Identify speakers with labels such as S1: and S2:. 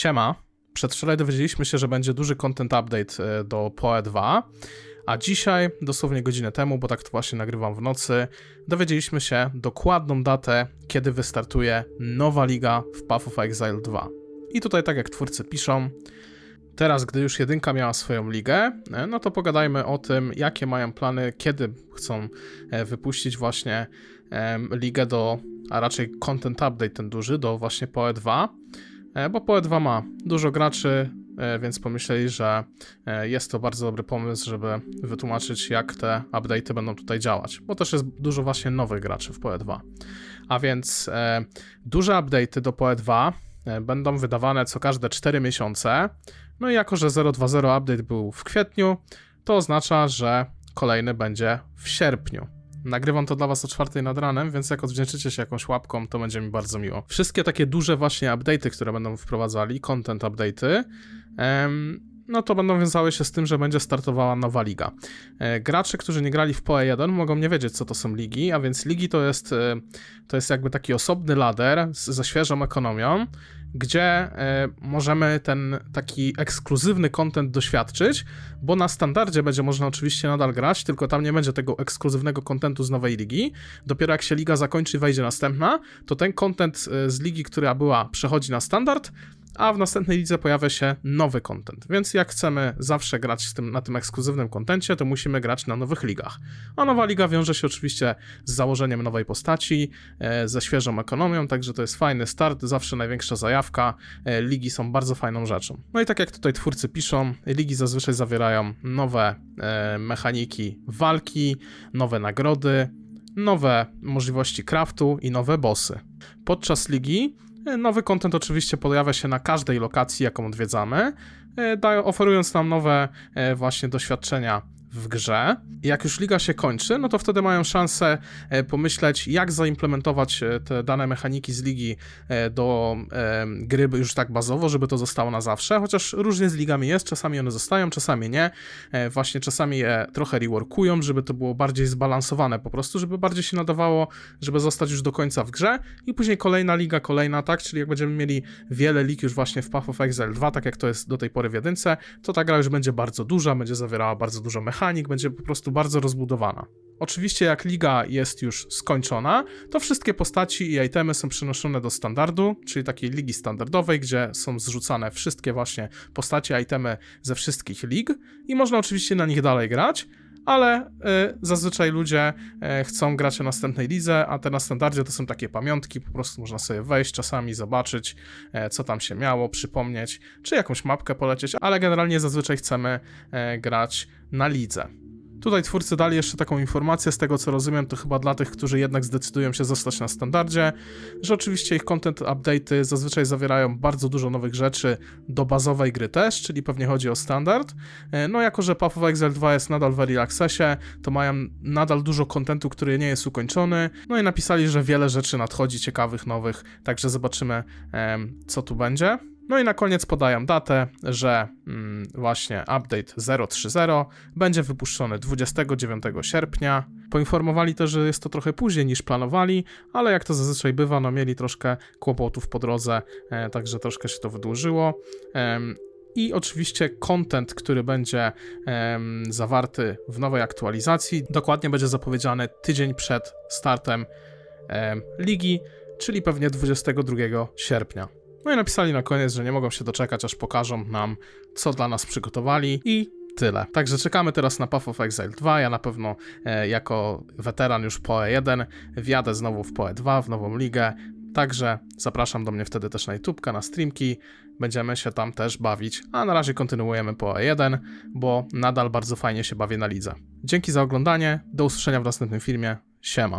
S1: Siema. Przedwczoraj dowiedzieliśmy się, że będzie duży content update e, do PoE 2, a dzisiaj, dosłownie godzinę temu, bo tak to właśnie nagrywam w nocy, dowiedzieliśmy się dokładną datę, kiedy wystartuje nowa liga w Path of Exile 2. I tutaj, tak jak twórcy piszą, teraz, gdy już jedynka miała swoją ligę, e, no to pogadajmy o tym, jakie mają plany, kiedy chcą e, wypuścić właśnie ligę do, a raczej content update ten duży, do właśnie PoE 2. E, bo PoE 2 ma dużo graczy, e, więc pomyśleli, że e, jest to bardzo dobry pomysł, żeby wytłumaczyć, jak te update'y będą tutaj działać, bo też jest dużo właśnie nowych graczy w PoE 2. A więc duże update'y do PoE 2 e, będą wydawane co każde 4 miesiące. No i jako, że 0.2.0 update był w kwietniu, to oznacza, że kolejny będzie w sierpniu. Nagrywam to dla was o czwartej nad ranem, więc jak odwdzięczycie się jakąś łapką, to będzie mi bardzo miło. Wszystkie takie duże właśnie update'y, które będą wprowadzali, content update'y, em, no to będą wiązały się z tym, że będzie startowała nowa liga. E, gracze, którzy nie grali w PoE 1 mogą nie wiedzieć, co to są ligi, a więc ligi to jest, e, to jest jakby taki osobny ladder z, ze świeżą ekonomią, gdzie e, możemy ten taki ekskluzywny content doświadczyć, bo na standardzie będzie można oczywiście nadal grać, tylko tam nie będzie tego ekskluzywnego kontentu z nowej ligi. Dopiero jak się liga zakończy i wejdzie następna, to ten content e, z ligi, która była, przechodzi na standard, a w następnej lidze pojawia się nowy content. Więc jak chcemy zawsze grać tym, na tym ekskluzywnym kontencie, to musimy grać na nowych ligach. A nowa liga wiąże się oczywiście z założeniem nowej postaci, e, ze świeżą ekonomią, także to jest fajny start, zawsze największa zajawka. E, ligi są bardzo fajną rzeczą. No i tak jak tutaj twórcy piszą, ligi zazwyczaj zawierają nowe e, mechaniki walki, nowe nagrody, nowe możliwości craftu i nowe bossy. Podczas ligi nowy content oczywiście pojawia się na każdej lokacji, jaką odwiedzamy, e, oferując nam nowe e, właśnie doświadczenia w grze. Jak już liga się kończy, no to wtedy mają szansę e, pomyśleć, jak zaimplementować e, te dane mechaniki z ligi e, do gry już tak bazowo, żeby to zostało na zawsze, chociaż różnie z ligami jest, czasami one zostają, czasami nie. Właśnie czasami je trochę reworkują, żeby to było bardziej zbalansowane po prostu, żeby bardziej się nadawało, żeby zostać już do końca w grze i później kolejna liga, kolejna, tak, czyli jak będziemy mieli wiele lig już właśnie w Path of Exile 2, tak jak to jest do tej pory w jedynce, to ta gra już będzie bardzo duża, będzie zawierała bardzo dużo mechanik, będzie po prostu bardzo rozbudowana. Oczywiście, jak liga jest już skończona, to wszystkie postaci i itemy są przenoszone do standardu, czyli takiej ligi standardowej, gdzie są zrzucane wszystkie właśnie postacie, itemy ze wszystkich lig i można oczywiście na nich dalej grać. Ale y, zazwyczaj ludzie y, chcą grać o następnej lidze, a te na standardzie to są takie pamiątki, po prostu można sobie wejść czasami, zobaczyć, e, co tam się miało, przypomnieć, czy jakąś mapkę polecieć, ale generalnie zazwyczaj chcemy e, grać na lidze. Tutaj twórcy dali jeszcze taką informację, z tego co rozumiem, to chyba dla tych, którzy jednak zdecydują się zostać na standardzie, że oczywiście ich content update'y zazwyczaj zawierają bardzo dużo nowych rzeczy do bazowej gry też, czyli pewnie chodzi o standard. E, No jako, że Path of Exile 2 jest nadal w Early Accessie, to mają nadal dużo kontentu, który nie jest ukończony, no i napisali, że wiele rzeczy nadchodzi ciekawych, nowych, także zobaczymy, co tu będzie. No i na koniec podają datę, że mm, właśnie update 0.3.0 będzie wypuszczony 29 sierpnia. Poinformowali też, że jest to trochę później niż planowali, ale jak to zazwyczaj bywa, no mieli troszkę kłopotów po drodze, e, także troszkę się to wydłużyło. Em, i oczywiście content, który będzie zawarty w nowej aktualizacji, dokładnie będzie zapowiedziany tydzień przed startem em, ligi, czyli pewnie 22 sierpnia. No i napisali na koniec, że nie mogą się doczekać, aż pokażą nam, co dla nas przygotowali i tyle. Także czekamy teraz na Path of Exile 2. Ja na pewno e, jako weteran już PoE 1 wjadę znowu w PoE 2, w nową ligę. Także zapraszam do mnie wtedy też na YouTubeka, na streamki. Będziemy się tam też bawić. A na razie kontynuujemy PoE 1, bo nadal bardzo fajnie się bawię na lidze. Dzięki za oglądanie. Do usłyszenia w następnym filmie. Siema.